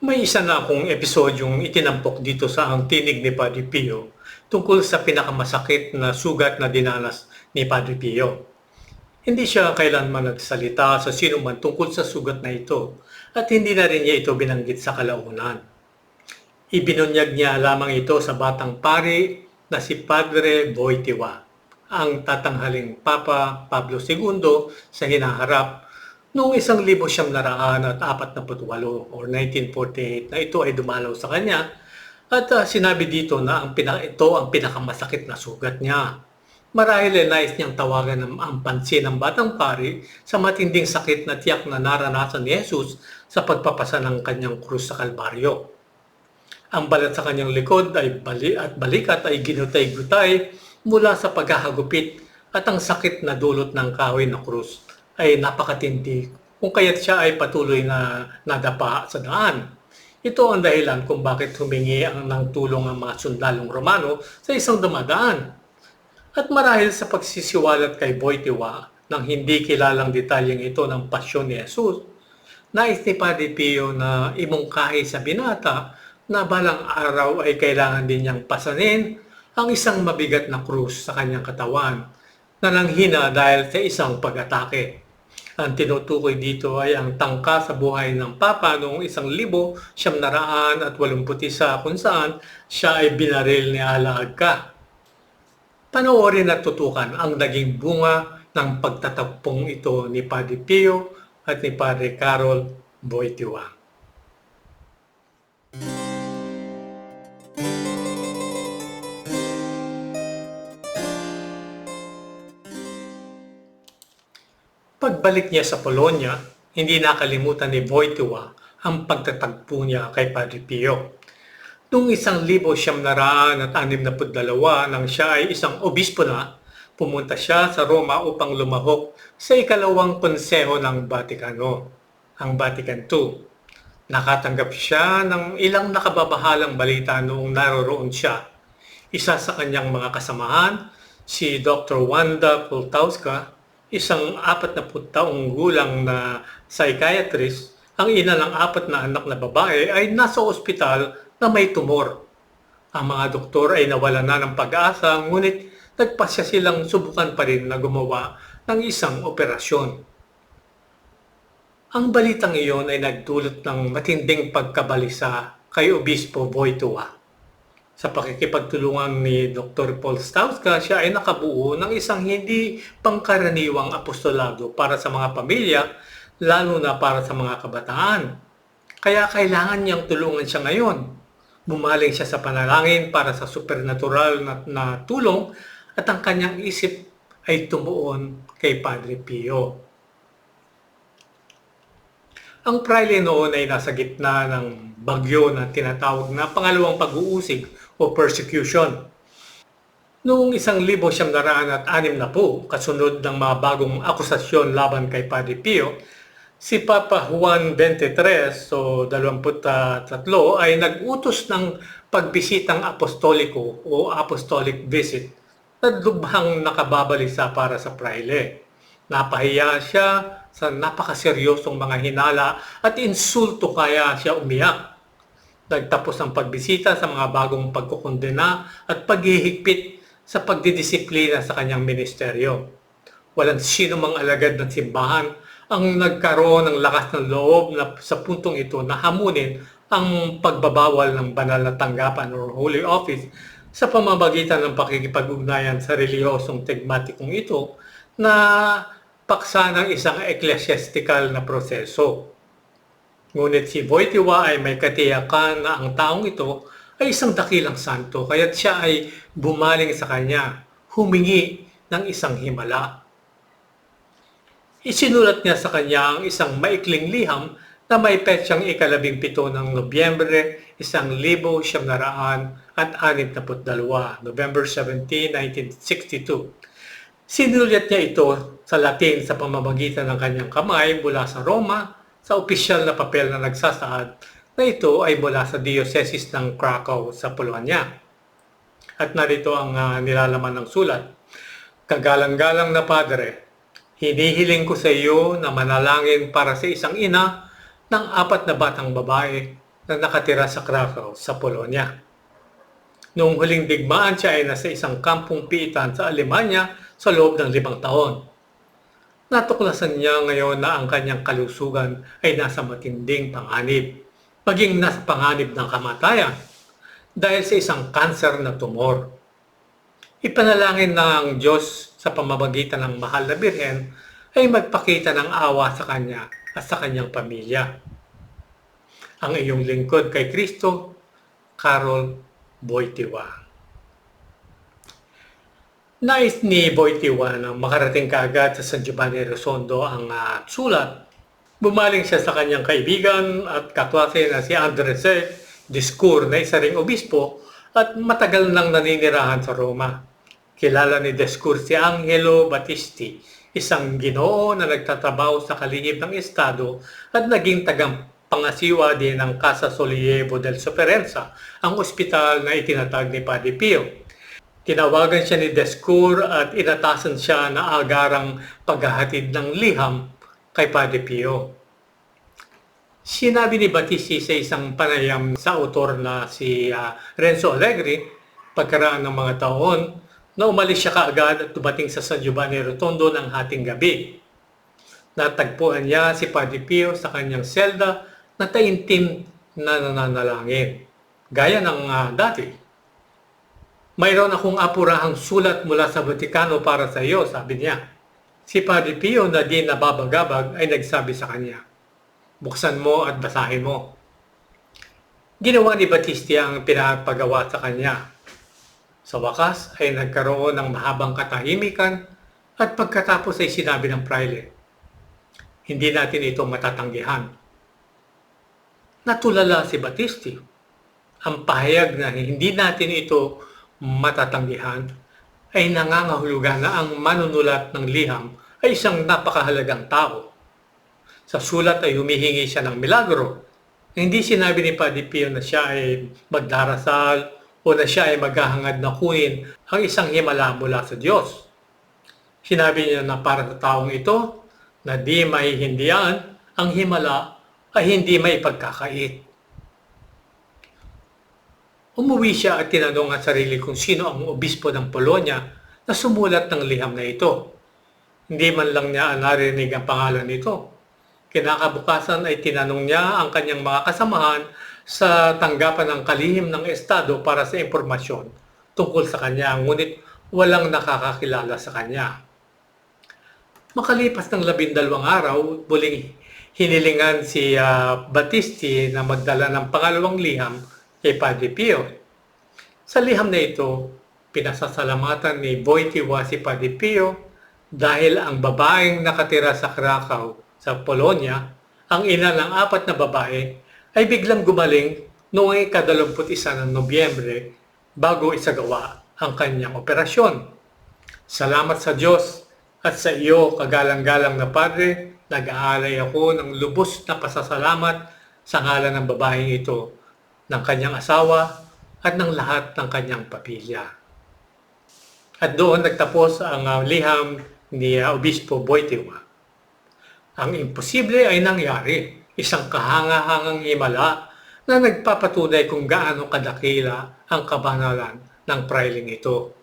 May isa na akong episodyong itinampok dito sa ang tinig ni Padre Pio tungkol sa pinakamasakit na sugat na dinanas ni Padre Pio. Hindi siya kailanman nagsalita sa sino man tungkol sa sugat na ito at hindi na rin niya ito binanggit sa kalaunan. Ibinunyag niya lamang ito sa batang pari na si Padre Boitiwa, ang tatanghaling Papa Pablo II sa hinaharap Noong isang libo siyam naraan at apat na putwalo or 1948 na ito ay dumalaw sa kanya at uh, sinabi dito na ang pinaka, ito ang pinakamasakit na sugat niya. Marahil ay nais niyang tawagan ng ang pansin ng batang pari sa matinding sakit na tiyak na naranasan ni Jesus sa pagpapasa ng kanyang krus sa Kalbaryo. Ang balat sa kanyang likod ay bali at balikat ay ginutay-gutay mula sa paghahagupit at ang sakit na dulot ng kahoy na krus ay napakatindi kung kaya't siya ay patuloy na nadapa sa daan. Ito ang dahilan kung bakit humingi ang ng tulong ang mga sundalong Romano sa isang dumadaan. At marahil sa pagsisiwalat kay Boitiwa ng hindi kilalang detalyeng ito ng pasyon ni Jesus, nais ni Padre Pio na imungkahi sa binata na balang araw ay kailangan din niyang pasanin ang isang mabigat na krus sa kanyang katawan na nanghina dahil sa isang pag-atake. Ang tinutukoy dito ay ang tangka sa buhay ng Papa noong isang libo siyam naraan at walumput isa kung saan siya ay binaril ni Alaagka. Panoorin at tutukan ang naging bunga ng pagtatagpong ito ni Padre Pio at ni Padre Carol Boitiwa. Pagbalik niya sa Polonia, hindi nakalimutan ni Wojtyła ang pagtatagpo niya kay Padre Pio. Noong isang libo siyam naraan at anim na dalawa nang siya ay isang obispo na, pumunta siya sa Roma upang lumahok sa ikalawang konseho ng Batikano, ang Vatican II. Nakatanggap siya ng ilang nakababahalang balita noong naroroon siya. Isa sa kanyang mga kasamahan, si Dr. Wanda Poltauska, isang apat na taong gulang na psychiatrist, ang ina ng apat na anak na babae ay nasa ospital na may tumor. Ang mga doktor ay nawala na ng pag-asa ngunit nagpasya silang subukan pa rin na gumawa ng isang operasyon. Ang balitang iyon ay nagdulot ng matinding pagkabalisa kay Obispo Boytua. Sa pakikipagtulungan ni Dr. Paul Stauska, siya ay nakabuo ng isang hindi pangkaraniwang apostolado para sa mga pamilya, lalo na para sa mga kabataan. Kaya kailangan niyang tulungan siya ngayon. Bumaling siya sa panalangin para sa supernatural na, na tulong at ang kanyang isip ay tumuon kay Padre Pio. Ang praile noon ay nasa gitna ng bagyo na tinatawag na pangalawang pag-uusig o persecution. Noong isang libo siyam naraan at anim na po, kasunod ng mga bagong akusasyon laban kay Padre Pio, si Papa Juan 23 o 23 ay nag-utos ng pagbisitang apostoliko o apostolic visit na lubhang nakababalisa para sa praile. Napahiya siya sa napakaseryosong mga hinala at insulto kaya siya umiyak Nagtapos ang pagbisita sa mga bagong pagkukondena at paghihigpit sa pagdidisiplina sa kanyang ministeryo. Walang sino mang alagad ng simbahan ang nagkaroon ng lakas ng loob na sa puntong ito na hamunin ang pagbabawal ng banal na tanggapan or holy office sa pamamagitan ng pakikipag-ugnayan sa relihiyosong tegmatikong ito na paksa ng isang ecclesiastical na proseso. Ngunit si Wojtyła ay may katiyakan na ang taong ito ay isang dakilang santo, kaya't siya ay bumaling sa kanya, humingi ng isang himala. Isinulat niya sa kanya ang isang maikling liham na may petsang ikalabing pito ng Nobyembre, isang libo siyam naraan at anim na dalawa, November 17, 1962. Sinulat niya ito sa Latin sa pamamagitan ng kanyang kamay mula sa Roma sa opisyal na papel na nagsasaad na ito ay mula sa Diocese ng Krakow sa Polonia. At narito ang uh, nilalaman ng sulat. Kagalang-galang na Padre, hinihiling ko sa iyo na manalangin para sa isang ina ng apat na batang babae na nakatira sa Krakow sa Polonia. Noong huling digmaan siya ay nasa isang kampong piitan sa Alemanya sa loob ng limang taon. Natuklasan niya ngayon na ang kanyang kalusugan ay nasa matinding panganib, maging nasa panganib ng kamatayan dahil sa isang kanser na tumor. Ipanalangin ng Diyos sa pamamagitan ng mahal na birhen ay magpakita ng awa sa kanya at sa kanyang pamilya. Ang iyong lingkod kay Kristo, Carol Boitiwa. Nais ni Boitiwa na makarating kaagad sa San Giovanni Resondo ang uh, sulat. Bumaling siya sa kanyang kaibigan at kaklase na si Andres Discour na isa ring obispo at matagal nang naninirahan sa Roma. Kilala ni Discour si Angelo Battisti, isang ginoo na nagtatrabaho sa kalihim ng Estado at naging tagang pangasiwa din ng Casa Solievo del Sofferenza, ang ospital na itinatag ni Padre Pio. Tinawagan siya ni Descour at inatasan siya na agarang paghahatid ng liham kay Padre Pio. Sinabi ni Battisti sa isang panayam sa autor na si uh, Renzo Allegri pagkaraan ng mga taon na umalis siya kaagad at dumating sa San Giovanni Rotondo ng hating gabi. Natagpuan niya si Padre Pio sa kanyang selda na taintim na nananalangin, gaya ng uh, dati. Mayroon akong apurahang sulat mula sa Vatikano para sa iyo, sabi niya. Si Padre Pio na di nababagabag ay nagsabi sa kanya, buksan mo at basahin mo. Ginawa ni Battisti ang pinapagawa sa kanya. Sa wakas ay nagkaroon ng mahabang katahimikan at pagkatapos ay sinabi ng praile, hindi natin ito matatanggihan. Natulala si Battisti. Ang pahayag na hindi natin ito matatanggihan ay nangangahulugan na ang manunulat ng liham ay isang napakahalagang tao. Sa sulat ay humihingi siya ng milagro. Hindi sinabi ni Padre Pio na siya ay magdarasal o na siya ay maghahangad na kunin ang isang himala mula sa Diyos. Sinabi niya na para sa taong ito na di may hindiyan, ang himala ay hindi may pagkakait. Umuwi siya at tinanong ang sarili kung sino ang obispo ng Polonia na sumulat ng liham na ito. Hindi man lang niya narinig ang pangalan nito. Kinakabukasan ay tinanong niya ang kanyang mga kasamahan sa tanggapan ng kalihim ng Estado para sa impormasyon tungkol sa kanya, ngunit walang nakakakilala sa kanya. Makalipas ng labindalawang araw, muling hinilingan si uh, Batisti na magdala ng pangalawang liham kay Padre Pio. Sa liham na ito, pinasasalamatan ni Wojtyła si Padre Pio dahil ang babaeng nakatira sa Krakow sa Polonia, ang ina ng apat na babae, ay biglang gumaling noong ikadalamput isa ng Nobyembre bago isagawa ang kanyang operasyon. Salamat sa Diyos at sa iyo, kagalang-galang na Padre, nag-aalay ako ng lubos na pasasalamat sa ngalan ng babaeng ito ng kanyang asawa at ng lahat ng kanyang pamilya. At doon nagtapos ang uh, liham ni uh, Obispo Boitiwa. Ang imposible ay nangyari, isang kahangahangang himala na nagpapatunay kung gaano kadakila ang kabanalan ng prailing ito.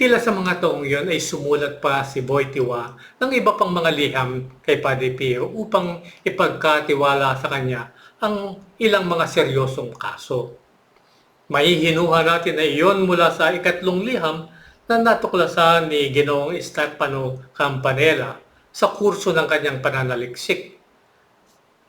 Tila sa mga taong iyon ay sumulat pa si Boitiwa ng iba pang mga liham kay Padre Pio upang ipagkatiwala sa kanya ang ilang mga seryosong kaso. Mahihinuha natin na iyon mula sa ikatlong liham na natuklasan ni Ginoong Stefano Campanella sa kurso ng kanyang pananaliksik.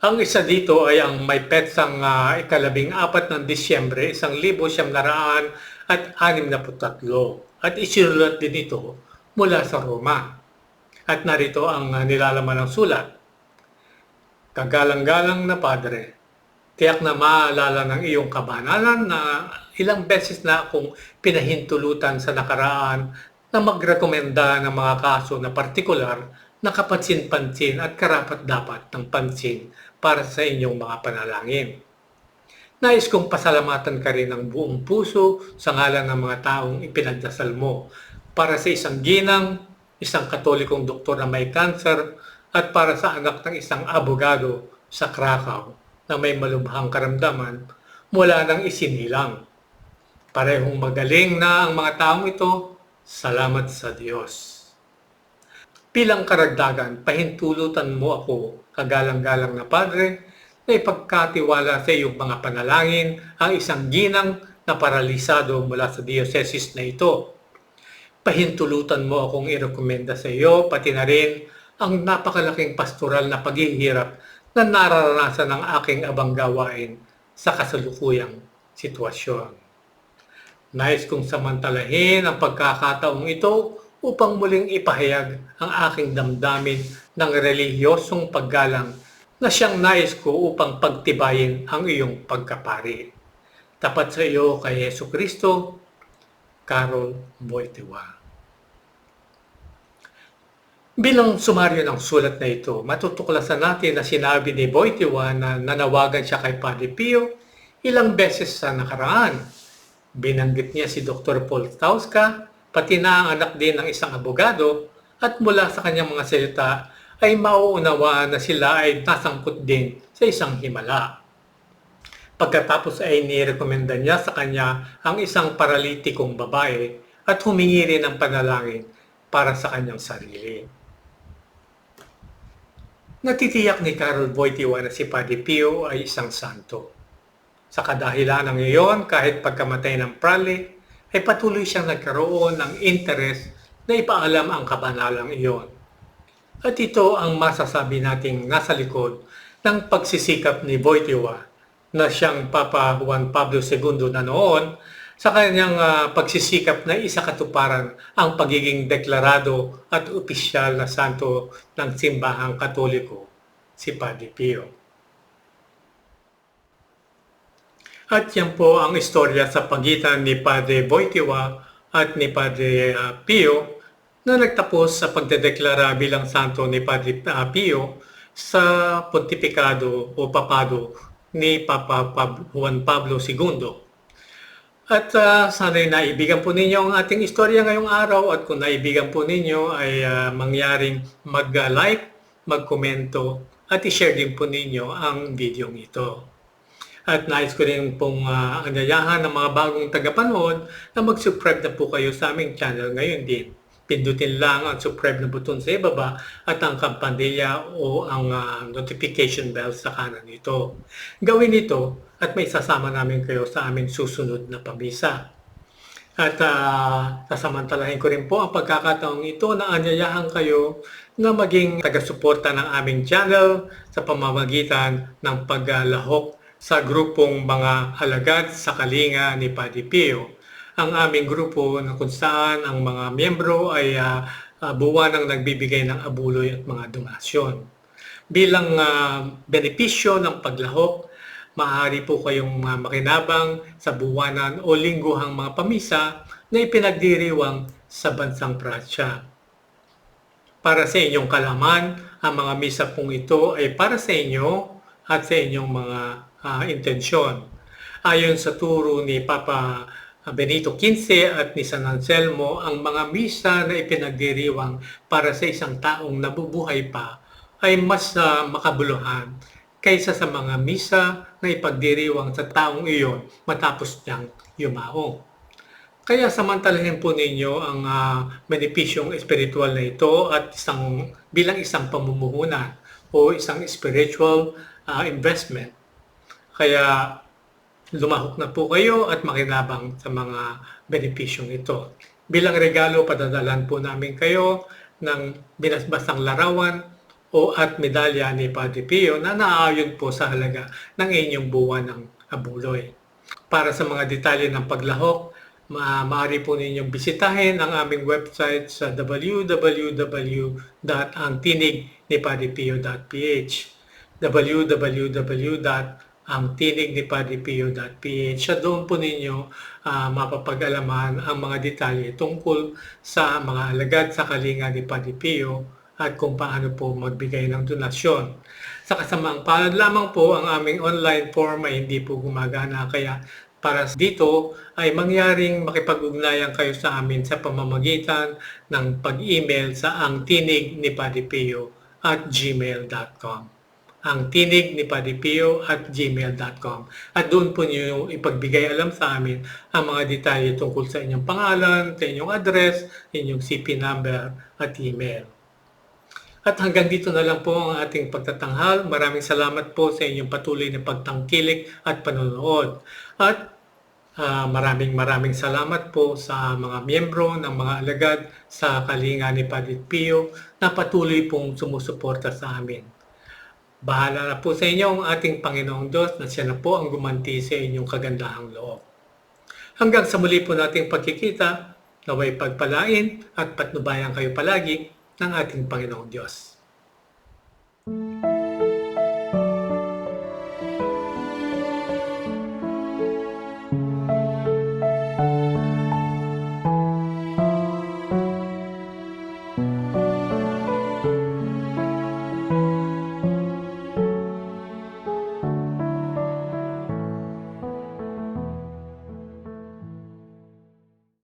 Ang isa dito ay ang may petsang uh, ikalabing apat ng Disyembre, isang libo siyam naraan at anim na putatlo. At isinulat din ito mula sa Roma. At narito ang uh, nilalaman ng sulat. Kagalang-galang na padre, Tiyak na maalala ng iyong kabanalan na ilang beses na akong pinahintulutan sa nakaraan na magrekomenda ng mga kaso na partikular na kapansin-pansin at karapat-dapat ng pansin para sa inyong mga panalangin. Nais kong pasalamatan ka rin ng buong puso sa ngalan ng mga taong ipinagdasal mo para sa isang ginang, isang katolikong doktor na may cancer at para sa anak ng isang abogado sa Krakow na may malubhang karamdaman mula nang isinilang. Parehong magaling na ang mga taong ito, salamat sa Diyos. Bilang karagdagan, pahintulutan mo ako, kagalang-galang na Padre, na ipagkatiwala sa iyong mga panalangin ang isang ginang na paralisado mula sa diocese na ito. Pahintulutan mo akong irekomenda sa iyo, pati na rin ang napakalaking pastoral na paghihirap na nararanasan ng aking abang gawain sa kasalukuyang sitwasyon. Nais kong samantalahin ang pagkakataong ito upang muling ipahayag ang aking damdamin ng relihiyosong paggalang na siyang nais ko upang pagtibayin ang iyong pagkapari. Tapat sa iyo kay Yesu Kristo, Carol Boitiwa. Bilang sumaryo ng sulat na ito, matutuklasan natin na sinabi ni Boitiwa na nanawagan siya kay Padre Pio ilang beses sa nakaraan Binanggit niya si Dr. Paul Tauska, pati na ang anak din ng isang abogado at mula sa kanyang mga salita ay mauunawaan na sila ay nasangkot din sa isang himala. Pagkatapos ay nirekomenda niya sa kanya ang isang paralitikong babae at humingi rin ng panalangin para sa kanyang sarili. Natitiyak ni Carol Wojtyła na si Padre Pio ay isang santo. Sa kadahilan ng iyon, kahit pagkamatay ng prale, ay patuloy siyang nagkaroon ng interes na ipaalam ang kabanalang iyon. At ito ang masasabi nating nasa likod ng pagsisikap ni Wojtyła na siyang Papa Juan Pablo II na noon sa kanyang uh, pagsisikap na isakatuparan ang pagiging deklarado at opisyal na santo ng simbahang katoliko, si Padre Pio. At yan po ang istorya sa pagitan ni Padre Boitiwa at ni Padre uh, Pio na nagtapos sa pagdedeklara bilang santo ni Padre uh, Pio sa pontifikado o papado ni Papa Pab- Juan Pablo II. At uh, sana'y naibigan po ninyo ang ating istorya ngayong araw at kung naibigan po ninyo ay uh, mangyaring mag-like, mag-komento at i-share din po ninyo ang video ito. At nais ko rin pong uh, anyayahan ng mga bagong tagapanood na mag-subscribe na po kayo sa aming channel ngayon din. Pindutin lang ang subscribe na button sa ibaba at ang kampanilya o ang uh, notification bell sa kanan nito. Gawin ito at may sasama namin kayo sa aming susunod na pamisa. At uh, sasamantalahin ko rin po ang pagkakataong ito na anyayahan kayo na maging taga-suporta ng aming channel sa pamamagitan ng paglalahok sa grupong mga alagad sa kalinga ni Padre Pio. Ang aming grupo na kung saan ang mga miyembro ay uh, buwan ang nagbibigay ng abuloy at mga donasyon. Bilang uh, benepisyo ng paglahok, maaari po kayong makinabang sa buwanan o lingguhang mga pamisa na ipinagdiriwang sa bansang Prasya. Para sa inyong kalaman, ang mga misa pong ito ay para sa inyo at sa inyong mga uh, intensyon. Ayon sa turo ni Papa Benito XV at ni San Anselmo, ang mga misa na ipinagdiriwang para sa isang taong nabubuhay pa ay mas uh, makabuluhan kaysa sa mga misa na ipagdiriwang sa taong iyon matapos niyang yumao. Kaya samantalahin po ninyo ang uh, benepisyong espiritual na ito at isang bilang isang pamumuhunan o isang spiritual uh, investment kaya lumahok na po kayo at makinabang sa mga benepisyong ito. Bilang regalo, padadalan po namin kayo ng binasbasang larawan o at medalya ni Padre Pio na naaayon po sa halaga ng inyong buwan ng abuloy. Para sa mga detalye ng paglahok, ma maaari po ninyong bisitahin ang aming website sa www.angtinignipadrepio.ph www.angtinignipadrepio.ph ang tinig ni Padre Pio.ph. Sa doon po ninyo uh, mapapag-alaman ang mga detalye tungkol sa mga alagad sa kalinga ni Padre Pio at kung paano po magbigay ng donasyon. Sa kasamaang palad lamang po ang aming online form ay hindi po gumagana kaya para dito ay mangyaring makipag-ugnayan kayo sa amin sa pamamagitan ng pag-email sa ang tinig ni Padre Pio at gmail.com. ang tinig ni Padre Pio at gmail.com. At doon po niyo ipagbigay alam sa amin ang mga detalye tungkol sa inyong pangalan, sa inyong address, inyong CP number at email. At hanggang dito na lang po ang ating pagtatanghal. Maraming salamat po sa inyong patuloy na pagtangkilik at panonood. At ah, maraming maraming salamat po sa mga miyembro ng mga alagad sa Kalinga ni Padre Pio na patuloy pong sumusuporta sa amin. Bahala na po sa inyo ang ating Panginoong Diyos na siya na po ang gumanti sa inyong kagandahang loob. Hanggang sa muli po nating pagkikita, naway pagpalain at patnubayan kayo palagi ng ating Panginoong Diyos. Thank you.